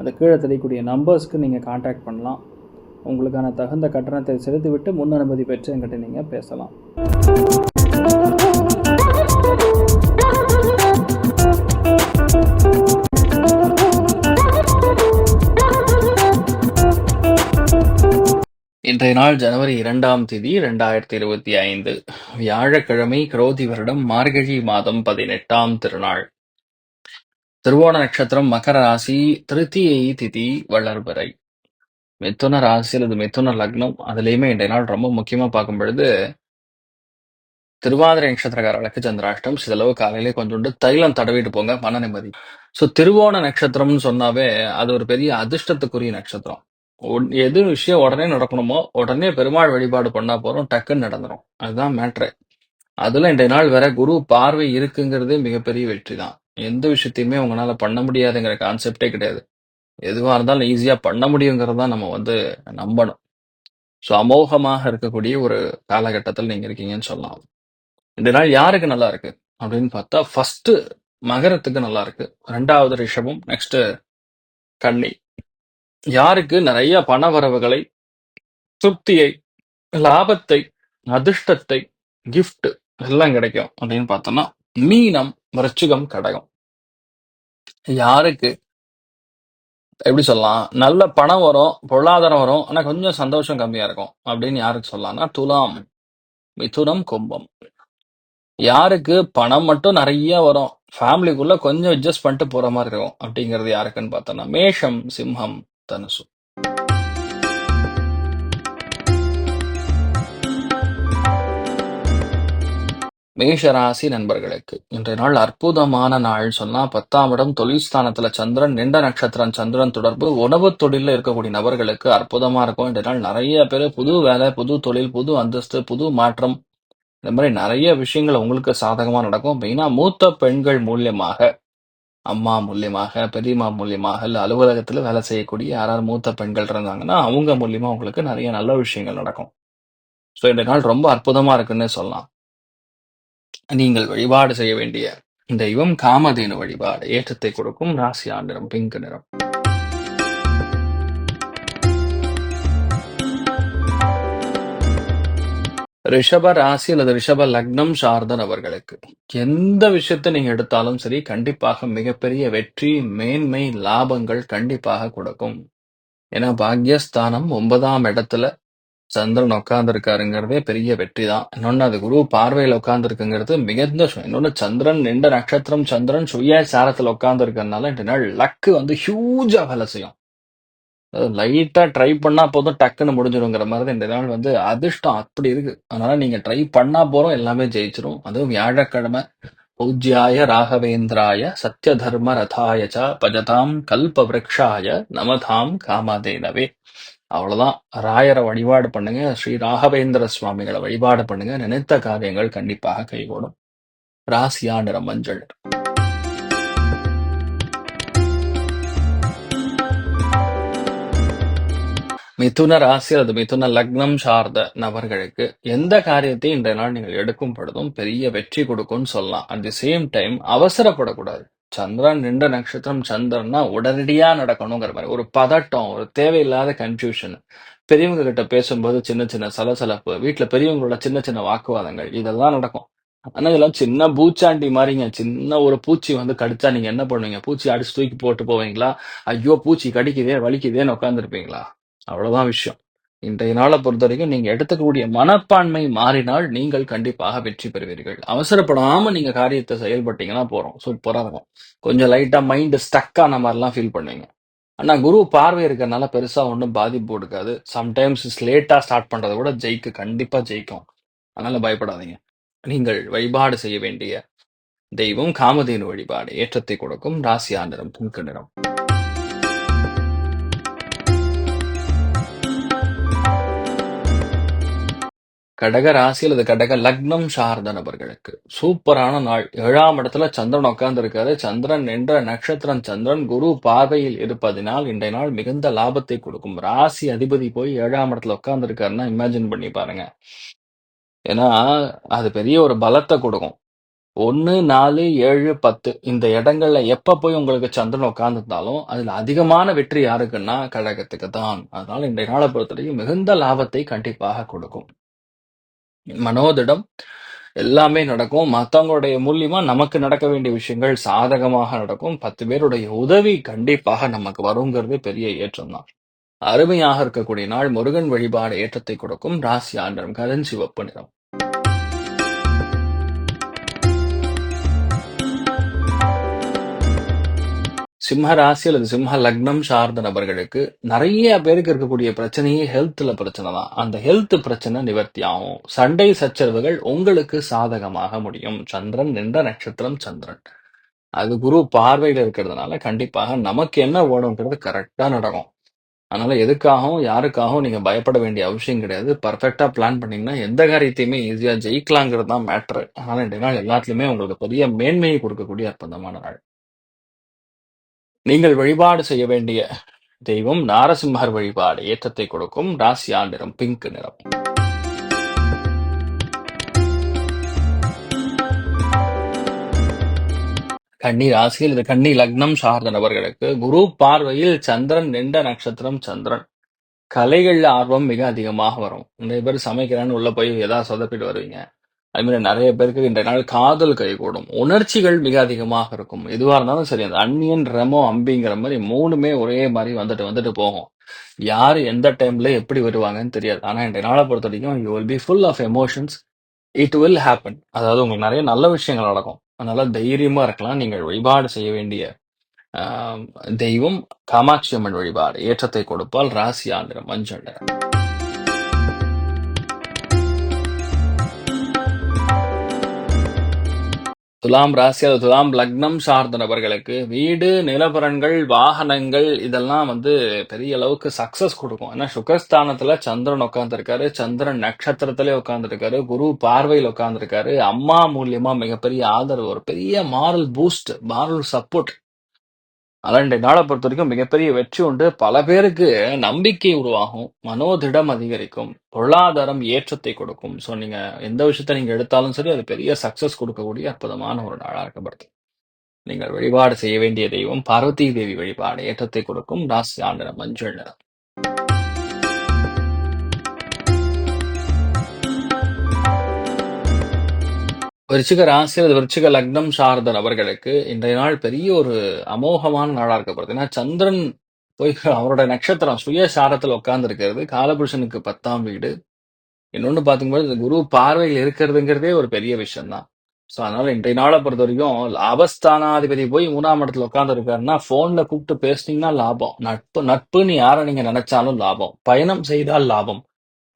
அந்த கீழே தெரியக்கூடிய நம்பர்ஸ்க்கு நீங்கள் காண்டாக்ட் பண்ணலாம். உங்களுக்கான தகுந்த கட்டணத்தை செலுத்திவிட்டு முன் அனுமதி பெற்று என்கிட்ட நீங்கள் பேசலாம். இன்றைய நாள் ஜனவரி இரண்டாம் தேதி இரண்டாயிரத்தி இருபத்தி ஐந்து. வியாழக்கிழமை கிரோதி வருடம் மார்கழி மாதம் பதினெட்டாம் திருநாள். திருவோண நட்சத்திரம் மகர ராசி திருத்தியை திதி வளர்பிறை. மிதுன ராசி அல்லது மிதுன லக்னம் அதுலேயுமே இன்றைய நாள் ரொம்ப முக்கியமா பார்க்கும் பொழுது திருவாதிரை நட்சத்திரக்காரர்களுக்கு சந்திராஷ்டம் சிதளவு காலையிலே கொஞ்சோண்டு தைலம் தடவிட்டு போங்க மன நிம்மதி. ஸோ திருவோண நட்சத்திரம்னு சொன்னாவே அது ஒரு பெரிய அதிர்ஷ்டத்துக்குரிய நட்சத்திரம். ஒன்- எது விஷயம் உடனே நடக்கணுமோ உடனே பெருமாள் வழிபாடு பண்ணா போறோம் டக்குன்னு நடந்துரும். அதுதான் மேட்ரு. அதுல இன்றைய நாள் வேற குரு பார்வை இருக்குங்கிறதே மிகப்பெரிய வெற்றி தான் எந்த விஷயத்தையுமே உங்களால பண்ண முடியாதுங்கிற கான்செப்டே கிடையாது. எதுவா இருந்தாலும் ஈஸியா பண்ண முடியுங்கிறத நம்ம வந்து நம்பணும். ஸோ அமோகமாக இருக்கக்கூடிய ஒரு காலகட்டத்தில் நீங்க இருக்கீங்கன்னு சொல்லலாம். இந்த நாள் யாருக்கு நல்லா இருக்கு? அப்படின்னு பார்த்தா ஃபர்ஸ்ட் மகரத்துக்கு நல்லா இருக்கு. ரெண்டாவது ரிஷபம் நெக்ஸ்ட் கன்னி. யாருக்கு நிறைய பண வரவுகளை திருப்தியை லாபத்தை அதிர்ஷ்டத்தை கிஃப்ட் எல்லாம் கிடைக்கும் அப்படின்னு பார்த்தோம்னா மீனம் விருச்சிகம் கடகம். யாருக்கு? எப்படி சொல்லலாம்? நல்ல பணம் வரும் பொருளாதாரம் வரும் ஆனா கொஞ்சம் சந்தோஷம் கம்மியா இருக்கும். அப்படின்னு யாருக்கு சொல்லலாம்னா துலாம் மிதுனம் கும்பம். யாருக்கு? பணம் மட்டும் நிறைய வரும். ஃபேமிலிக்குள்ள கொஞ்சம் அட்ஜஸ்ட் பண்ணிட்டு போற மாதிரி இருக்கும். அப்படிங்கிறது யாருக்குன்னு பார்த்தோம்னா மேஷம் சிம்ஹம் தனுசு. மேஷராசி நண்பர்களுக்கு இன்றைய நாள் அற்புதமான நாள் சொன்னா பத்தாம் இடம் தொழில் ஸ்தானத்துல சந்திரன் நிண்ட நட்சத்திரம் சந்திரன் தொடர்பு உணவு தொழில இருக்கக்கூடிய நபர்களுக்கு அற்புதமா இருக்கும். இன்றைய நாள் நிறைய பேர் புது வேலை புது தொழில் புது அந்தஸ்து புது மாற்றம். இந்த மாதிரி நிறைய விஷயங்கள் உங்களுக்கு சாதகமா நடக்கும். மெயினா மூத்த பெண்கள் மூலியமாக அம்மா மூலியமாக பெரியம்மா மூலியமாக இல்ல அலுவலகத்துல வேலை செய்யக்கூடிய யாராவது மூத்த பெண்கள் இருந்தாங்கன்னா அவங்க மூலியமா உங்களுக்கு நிறைய நல்ல விஷயங்கள் நடக்கும். ஸோ இந்த நாள் ரொம்ப அற்புதமா இருக்குன்னு சொல்லலாம். நீங்கள் வழிபாடு செய்ய வேண்டிய தெய்வம் காமதேனு வழிபாடு. ஏற்றத்தை கொடுக்கும் ராசி ஆண்டிரம் பிங்க் நிறம். ரிஷப ராசி அல்லது ரிஷப லக்னம் சார்தன் அவர்களுக்கு எந்த விஷயத்தை நீங்க எடுத்தாலும் சரி கண்டிப்பாக மிகப்பெரிய வெற்றி மேன்மை லாபங்கள் கண்டிப்பாக கொடுக்கும். ஏன்னா பாக்யஸ்தானம் ஒன்பதாம் இடத்துல சந்திரன் உட்கார்ந்துருக்காருங்கிறதே பெரிய வெற்றி தான் இன்னொன்னு அது குரு பார்வையில உட்கார்ந்துருக்குங்கிறது மிகுந்த சுயம் இன்னொன்னு சந்திரன் நின்ற நட்சத்திரம் சந்திரன் சுய சாரத்துல உட்கார்ந்துருக்கறதுனால இந்த நாள் லக்கு வந்து ஹியூஜா வேலை செய்யும். லைட்டா ட்ரை பண்ணா போதும் டக்குன்னு முடிஞ்சிருங்கிற மாதிரி தான் இந்த நாள் வந்து அதிர்ஷ்டம் அப்படி இருக்கு. அதனால நீங்க ட்ரை பண்ணா போறோம் எல்லாமே ஜெயிச்சிரும். அதுவும் வியாழக்கிழமை. பூஜ்யாய ராகவேந்திராய சத்ய ரதாய ச பஜதாம் கல்ப விரக்ஷாய நமதாம் காமதேனவே. அவ்வளவுதான். ராயரை வழிபாடு பண்ணுங்க. ஸ்ரீ ராகவேந்திர சுவாமிகளை வழிபாடு பண்ணுங்க. நினைத்த காரியங்கள் கண்டிப்பாக கைகூடும். ராசியா நிறம் மஞ்சள். மிதுன ராசி அல்லது மிதுன லக்னம் சார்ந்த நபர்களுக்கு எந்த காரியத்தையும் இன்றைய நாள் நீங்கள் எடுக்கும் பொழுதும் பெரிய வெற்றி கொடுக்கும்னு சொல்லலாம். அட் தி சேம் டைம் அவசரப்படக்கூடாது. சந்திரன் நின்ற நட்சத்திரம் சந்திரன்னா உடனடியா நடக்கணுங்கிற மாதிரி. ஒரு பதட்டம் ஒரு தேவையில்லாத கன்ஃபியூஷன் பெரியவங்க கிட்ட பேசும்போது சின்ன சின்ன சலசலப்பு வீட்டுல பெரியவங்களோட சின்ன சின்ன வாக்குவாதங்கள் இதெல்லாம் நடக்கும். ஆனா இதெல்லாம் சின்ன பூச்சாண்டி மாதிரிங்க. சின்ன ஒரு பூச்சி வந்து கடிச்சா நீங்க என்ன பண்ணுவீங்க? பூச்சி அடிச்சு தூக்கி போட்டு போவீங்களா? ஐயோ பூச்சி கடிக்குதே வலிக்குதேன்னு உட்காந்துருப்பீங்களா அவ்வளவுதான் விஷயம். இன்றைய நாளை பொறுத்த வரைக்கும் நீங்க எடுத்துக்கக்கூடிய மனப்பான்மை மாறினால் நீங்கள் கண்டிப்பாக வெற்றி பெறுவீர்கள். அவசரப்படாம நீங்க காரியத்தை செயல்பட்டீங்கன்னா போறோம். சூப்பரா இருக்கும் கொஞ்சம் லைட்டா மைண்ட் ஸ்டக் ஆன மாதிரிலாம் ஃபீல் பண்ணுவீங்க. ஆனா குரு பார்வை இருக்கிறனால பெருசா ஒன்றும் பாதிப்பு இருக்காது சம்டைம்ஸ் லேட்டா ஸ்டார்ட் பண்றதை விட ஜெயிக்க கண்டிப்பா ஜெயிக்கும். அதனால பயப்படாதீங்க. நீங்கள் வழிபாடு செய்ய வேண்டிய தெய்வம் காமதேனு வழிபாடு ஏற்றத்தை கொடுக்கும். ராசியா நிறம் புங்க நிறம். கடக ராசி அல்லது கடக லக்னம் சார்ந்த நபர்களுக்கு. சூப்பரான நாள். ஏழாம் இடத்துல சந்திரன் உட்கார்ந்திருக்காரு சந்திரன் என்ற நட்சத்திரம் சந்திரன் குரு பார்வையில் இருப்பதினால் இன்றைய நாள் மிகுந்த லாபத்தை கொடுக்கும். ராசி அதிபதி போய் ஏழாம் இடத்துல உட்கார்ந்துருக்காருன்னா இமேஜின் பண்ணி பாருங்க. ஏன்னா அது பெரிய ஒரு பலத்தை கொடுக்கும். ஒன்று நாலு ஏழு பத்து இந்த இடங்கள்ல எப்ப போய் உங்களுக்கு சந்திரன் உட்கார்ந்துருந்தாலும் அதுல அதிகமான வெற்றி யாருக்குன்னா கழகத்துக்கு தான். அதனால இன்றைய நாளை பொறுத்தவரைக்கும் மிகுந்த லாபத்தை கண்டிப்பாக கொடுக்கும். மனோதிடம் எல்லாமே நடக்கும். மத்தவங்களுடைய மூலியமா நமக்கு நடக்க வேண்டிய விஷயங்கள் சாதகமாக நடக்கும். பத்து பேருடைய உதவி கண்டிப்பாக நமக்கு வருங்கிறது பெரிய ஏற்றம் தான். அருமையாக இருக்கக்கூடிய நாள் முருகன் வழிபாடு ஏற்றத்தை கொடுக்கும். ராசி ஆண்டரம் கதன் சிவப்பு நிறம். சிம்ம ராசி அல்லது சிம்ம லக்னம் சார்ந்த நபர்களுக்கு நிறைய பேருக்கு இருக்கக்கூடிய பிரச்சனையே ஹெல்த்ல பிரச்சனை தான். அந்த ஹெல்த் பிரச்சனை நிவர்த்தி ஆகும். சண்டை சச்சரவுகள் உங்களுக்கு சாதகமாக முடியும். சந்திரன் நின்ற நட்சத்திரம் சந்திரன். அது குரு பார்வையில இருக்கிறதுனால கண்டிப்பாக நமக்கு என்ன வேணுங்கிறது கரெக்டா நடக்கும். அதனால எதுக்காகவும் யாருக்காகவும் நீங்க பயப்பட வேண்டிய அவசியம் கிடையாது. பர்ஃபெக்டா பிளான் பண்ணீங்கன்னா எந்த காரியத்தையுமே ஈஸியா ஜெயிக்கலாங்கிறது தான் மேட்ரு அதனால ரெண்டு நாள் எல்லாத்துலயுமே உங்களுக்கு பெரிய மேன்மையை கொடுக்கக்கூடிய அற்புதமான நாள். நீங்கள் வழிபாடு செய்ய வேண்டிய தெய்வம் நாரசிம்மர் வழிபாடு. ஏற்றத்தை கொடுக்கும் ராசியா நிறம் பிங்க் நிறம். கன்னி ராசியில் இது கன்னி லக்னம் சார்ந்த நபர்களுக்கு குரு பார்வையில் சந்திரன் நின்ற நட்சத்திரம் சந்திரன். கலைகள்ல ஆர்வம் மிக அதிகமாக வரும். நிறைய பேர் சமைக்கிறேன்னு உள்ள போய் ஏதாவது சொதப்பிட்டு வருவீங்க. அதுமாதிரி நிறைய பேருக்கு இன்றைய நாள் காதல் கைகூடும் உணர்ச்சிகள் மிக அதிகமாக இருக்கும். எதுவாக இருந்தாலும் சரி அந்த அன்னியன் ரெமோ அம்பிங்கிற மாதிரி மூணுமே ஒரே மாதிரி வந்துட்டு வந்துட்டு போகும். யார் எந்த டைம்ல எப்படி வருவாங்கன்னு தெரியாது. ஆனால் இன்றைய நாளை பொறுத்த வரைக்கும் you will be full of emotions it will happen அதாவது உங்களுக்கு நிறைய நல்ல விஷயங்கள் நடக்கும். அதனால தைரியமா இருக்கலாம். நீங்கள் வழிபாடு செய்ய வேண்டிய ஆஹ், தெய்வம் காமாட்சி அம்மன் வழிபாடு. ஏற்றத்தை கொடுப்பால் ராசி ஆந்திரம் மஞ்சள் நிறம். துலாம் ராசி அது துலாம் லக்னம் சார்ந்த நபர்களுக்கு வீடு நிலபரன்கள் வாகனங்கள் இதெல்லாம் வந்து பெரிய அளவுக்கு சக்சஸ் கொடுக்கும். ஏன்னா சுகஸ்தானத்துல சந்திரன் உட்காந்துருக்காரு சந்திரன் நட்சத்திரத்திலே உட்காந்துருக்காரு குரு பார்வையில் உட்காந்துருக்காரு அம்மா மூலியமா மிகப்பெரிய ஆதரவு ஒரு பெரிய மாரல் பூஸ்ட் மாரல் சப்போர்ட் அதான் இன்றைய நாளை பொறுத்த வரைக்கும் மிகப்பெரிய வெற்றி உண்டு. பல பேருக்கு நம்பிக்கை உருவாகும். மனோதிடம் அதிகரிக்கும். பொருளாதாரம் ஏற்றத்தை கொடுக்கும். ஸோ நீங்க எந்த விஷயத்த நீங்க எடுத்தாலும் சரி அது பெரிய சக்சஸ் கொடுக்கக்கூடிய அற்புதமான ஒரு நாளாக இருக்கப்படுது. நீங்கள் வழிபாடு செய்ய வேண்டிய தெய்வம் பார்வதி தேவி வழிபாடு ஏற்றத்தை கொடுக்கும். ராசி ஆண்டு மஞ்சள் நிறம். விருச்சிக ராசி அல்லது விருச்சிக லக்னம் சார்ந்த நபர்களுக்கு இன்றைய நாள் பெரிய ஒரு அமோகமான நாளாக இருக்கப்படுது ஏன்னா சந்திரன் போய் அவரோட நட்சத்திரம் சுய சாரத்தில் உட்கார்ந்து இருக்கிறது காலபுருஷனுக்கு பத்தாம் வீடு. இன்னொன்று பார்க்கும்போது இந்த குரு பார்வையில் இருக்கிறதுங்கிறதே ஒரு பெரிய விஷயம் தான் ஸோ அதனால இன்றைய நாளை பொறுத்த வரைக்கும் லாபஸ்தானாதிபதி போய் மூணாம் இடத்துல உட்கார்ந்து இருக்காருன்னா கூப்பிட்டு பேசுனீங்கன்னா லாபம். நட்பு நட்புன்னு யாரை நீங்க நினைச்சாலும் லாபம். பயணம் செய்தால் லாபம்.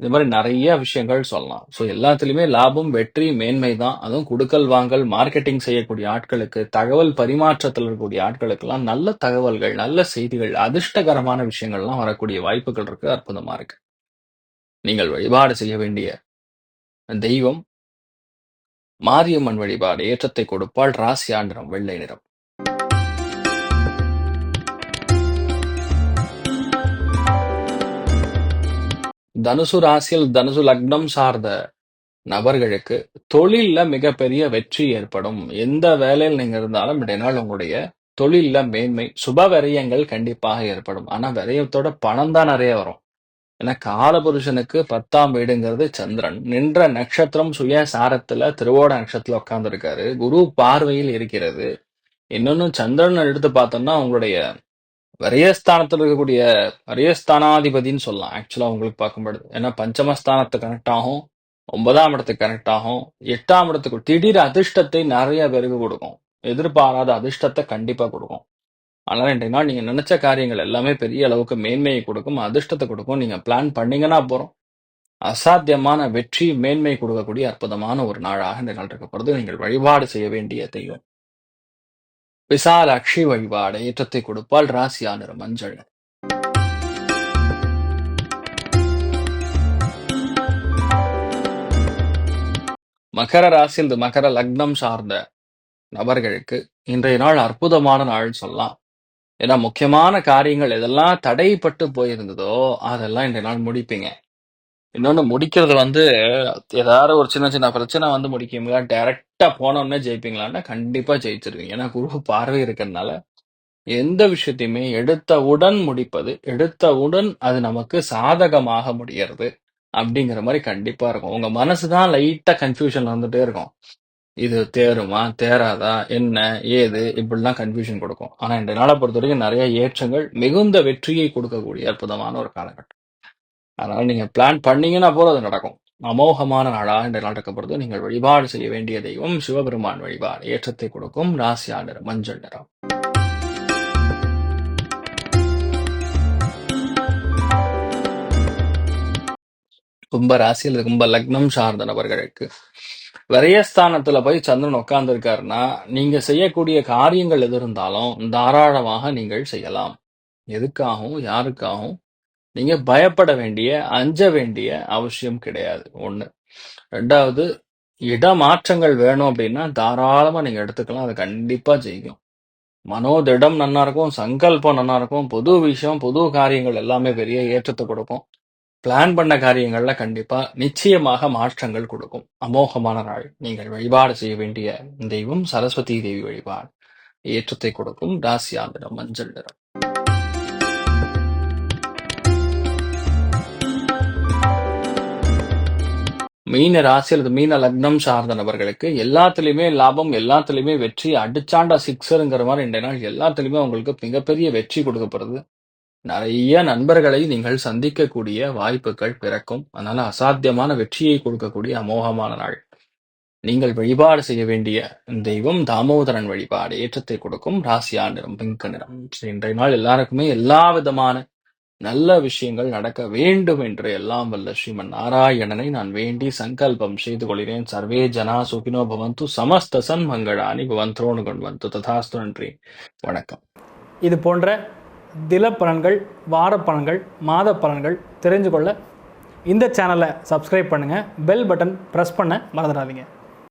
இது மாதிரி நிறைய விஷயங்கள் சொல்லலாம். ஸோ எல்லாத்துலேயுமே லாபம் வெற்றி மேன்மை தான். அதுவும் கொடுக்கல் வாங்கல் மார்க்கெட்டிங் செய்யக்கூடிய ஆட்களுக்கு தகவல் பரிமாற்றத்தில் இருக்கக்கூடிய ஆட்களுக்கெல்லாம் நல்ல தகவல்கள் நல்ல செய்திகள் அதிர்ஷ்டகரமான விஷயங்கள்லாம் வரக்கூடிய வாய்ப்புகள் இருக்கு. அற்புதமா இருக்கு. நீங்கள் வழிபாடு செய்ய வேண்டிய தெய்வம் மாரியம்மன் வழிபாடு ஏற்றத்தை கொடுப்பால் ராசி ஆண்டிரம் வெள்ளை நிறம். தனுசு ராசியில் தனுசு லக்னம் சார்ந்த நபர்களுக்கு தொழில்ல மிகப்பெரிய வெற்றி ஏற்படும். எந்த வேலையில் நீங்க இருந்தாலும் நாள் உங்களுடைய தொழில்ல மேன்மை சுப விரயங்கள் கண்டிப்பாக ஏற்படும். ஆனா விரயத்தோட பணம் தான் நிறைய வரும். ஏன்னா காலபுருஷனுக்கு பத்தாம் வீடுங்கிறது சந்திரன். நின்ற நட்சத்திரம் சுய சாரத்துல திருவோட நட்சத்திரத்துல உட்கார்ந்துருக்காரு. குரு பார்வையில் இருக்கிறது. இன்னொன்னு சந்திரன் எடுத்து பார்த்தோம்னா உங்களுடைய வரியஸ்தானத்தில் இருக்கக்கூடிய வரியஸ்தானாதிபதின்னு சொல்லலாம். ஆக்சுவலாக உங்களுக்கு பார்க்கும்படுது ஏன்னா பஞ்சமஸ்தானத்தை கனெக்ட் ஆகும். ஒன்பதாம் இடத்துக்கு கனெக்ட் ஆகும். எட்டாம் இடத்துக்கு திடீர் அதிர்ஷ்டத்தை நிறைய பேருக்கு கொடுக்கும். எதிர்பாராத அதிர்ஷ்டத்தை கண்டிப்பாக கொடுக்கும். அதனால இன்றைய நாள் நீங்க நினைச்ச காரியங்கள் எல்லாமே பெரிய அளவுக்கு மேன்மையை கொடுக்கும். அதிர்ஷ்டத்தை கொடுக்கும். நீங்க பிளான் பண்ணீங்கன்னா போறோம். அசாத்தியமான வெற்றி மேன்மை கொடுக்கக்கூடிய அற்புதமான ஒரு நாளாக இந்த நாள் இருக்கப்படுது நீங்கள் வழிபாடு செய்ய வேண்டிய தெய்வம். விசாலாட்சி வழிபாடு ஏற்றத்தை கொடுப்பால் ராசியா நிறம் மஞ்சள். மகர ராசி இந்த மகர லக்னம் சார்ந்த நபர்களுக்கு இன்றைய நாள் அற்புதமான நாள் சொல்லலாம். ஏன்னா முக்கியமான காரியங்கள் எதெல்லாம் தடைப்பட்டு போயிருந்ததோ அதெல்லாம் இன்றைய நாள் முடிப்பீங்க. இன்னொன்னு முடிக்கிறது வந்து ஏதாவது ஒரு சின்ன சின்ன பிரச்சனை வந்து முடிக்குங்களா டைரக்டா போனோம்னே ஜெயிப்பீங்களான்னா கண்டிப்பா ஜெயிச்சிருவீங்க. ஏன்னா குரு பார்வை இருக்கிறதுனால எந்த விஷயத்தையுமே எடுத்தவுடன் முடிப்பது எடுத்தவுடன் அது நமக்கு சாதகமாக முடியறது அப்படிங்கிற மாதிரி கண்டிப்பா இருக்கும். உங்க மனசுதான் லைட்டா கன்ஃபியூஷன் வந்துட்டே இருக்கும். இது தேருமா தேராதா என்ன ஏது இப்படிலாம் கன்ஃபியூஷன் கொடுக்கும். ஆனா இந்த நாளை பொறுத்த வரைக்கும் நிறைய ஏற்றங்கள் மிகுந்த வெற்றியை கொடுக்கக்கூடிய அற்புதமான ஒரு காலகட்டம். அதனால நீங்க பிளான் பண்ணீங்கன்னா போல அது நடக்கும். அமோகமான நாளா என்று நாள் இருக்கப்படுறது நீங்கள் வழிபாடு செய்ய வேண்டிய தெய்வம் சிவபெருமான் வழிபாடு. ஏற்றத்தை கொடுக்கும் ராசியா நிறம் மஞ்சள் நிறம். கும்ப ராசியில் கும்ப லக்னம் சார்ந்த நபர்களுக்கு. விரயஸ்தானத்துல போய் சந்திரன் உட்கார்ந்து இருக்காருன்னா நீங்க செய்யக்கூடிய காரியங்கள் எது இருந்தாலும் தாராளமாக நீங்கள் செய்யலாம். எதுக்காகவும் யாருக்காகவும் நீங்க பயப்பட வேண்டிய அஞ்ச வேண்டிய அவசியம் கிடையாது. ஒண்ணு. ரெண்டாவது இடமாற்றங்கள் வேணும் அப்படின்னா தாராளமா நீங்க எடுத்துக்கலாம். அது கண்டிப்பா ஜெயிக்கும். மனோதிடம் நன்னா இருக்கும் சங்கல்பம் நன்னா இருக்கும் புது விஷயம் புது காரியங்கள் எல்லாமே பெரிய ஏற்றத்தை கொடுக்கும். பிளான் பண்ண காரியங்கள்ல கண்டிப்பா நிச்சயமாக மாற்றங்கள் கொடுக்கும். அமோகமான நாள். நீங்கள் வழிபாடு செய்ய வேண்டிய தெய்வம் சரஸ்வதி தேவி வழிபாடு. ஏற்றத்தை கொடுக்கும். ராசியாந்திரம் மஞ்சள் நிறம். மீன ராசி அல்லது மீன லக்னம் சார்ந்த நபர்களுக்கு எல்லாத்துலயுமே லாபம் எல்லாத்துலயுமே வெற்றி அடிச்சாண்டா சிக்ஸருங்கிற மாதிரி இந்த நாள் எல்லாத்துலயுமே உங்களுக்கு மிகப்பெரிய வெற்றி கொடுக்கப்படுது நிறைய நண்பர்களை நீங்கள் சந்திக்கக்கூடிய வாய்ப்புகள் பிறக்கும். அதனால அசாத்தியமான வெற்றியை கொடுக்கக்கூடிய அமோகமான நாள். நீங்கள் வழிபாடு செய்ய வேண்டிய தெய்வம் தாமோதரன் வழிபாடு ஏற்றத்தை கொடுக்கும் ராசியா நிறம் பிங்க் நிறம். இன்றைய நாள் எல்லாருக்குமே எல்லா விதமான நல்ல விஷயங்கள் நடக்க வேண்டும் என்று எல்லாம் வல்ல ஸ்ரீமன் நாராயணனை நான் வேண்டி சங்கல்பம் செய்து கொள்கிறேன். சர்வே ஜனா சுகினோ பவந்து சமஸ்த சன்மங்களானி பவந்தோனு கொண்டு ததாஸ்து நன்றி. வணக்கம். இது போன்ற தில பலன்கள் வார பலன்கள் மாத பலன்கள் தெரிஞ்சு கொள்ள இந்த சேனலை சப்ஸ்கிரைப் பண்ணுங்கள் பெல் பட்டன் ப்ரெஸ் பண்ண மறந்துடாதீங்க.